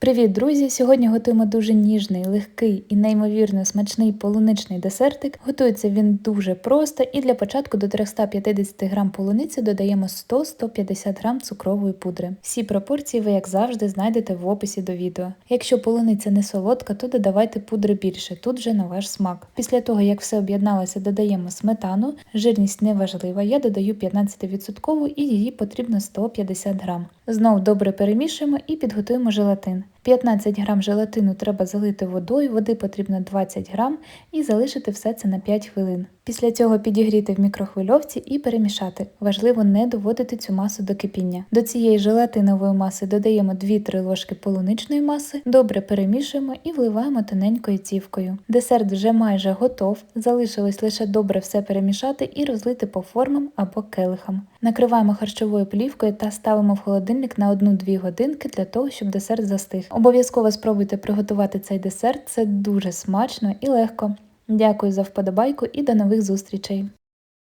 Привіт, друзі! Сьогодні готуємо дуже ніжний, легкий і неймовірно смачний полуничний десертик. Готується він дуже просто і для початку до 350 г полуниці додаємо 100-150 г цукрової пудри. Всі пропорції ви, як завжди, знайдете в описі до відео. Якщо полуниця не солодка, то додавайте пудри більше, тут вже на ваш смак. Після того, як все об'єдналося, додаємо сметану, жирність не важлива, я додаю 15% і її потрібно 150 г. Знову добре перемішуємо і підготуємо желатин. 15 грам желатину треба залити водою, води потрібно 20 грам і залишити все це на 5 хвилин. Після цього підігріти в мікрохвильовці і перемішати. Важливо не доводити цю масу до кипіння. До цієї желатинової маси додаємо 2-3 ложки полуничної маси, добре перемішуємо і вливаємо тоненькою цівкою. Десерт вже майже готов, залишилось лише добре все перемішати і розлити по формам або келихам. Накриваємо харчовою плівкою та ставимо в холодильник на 1-2 годинки для того, щоб десерт застиг. Обов'язково спробуйте приготувати цей десерт, це дуже смачно і легко. Дякую за вподобайку і до нових зустрічей!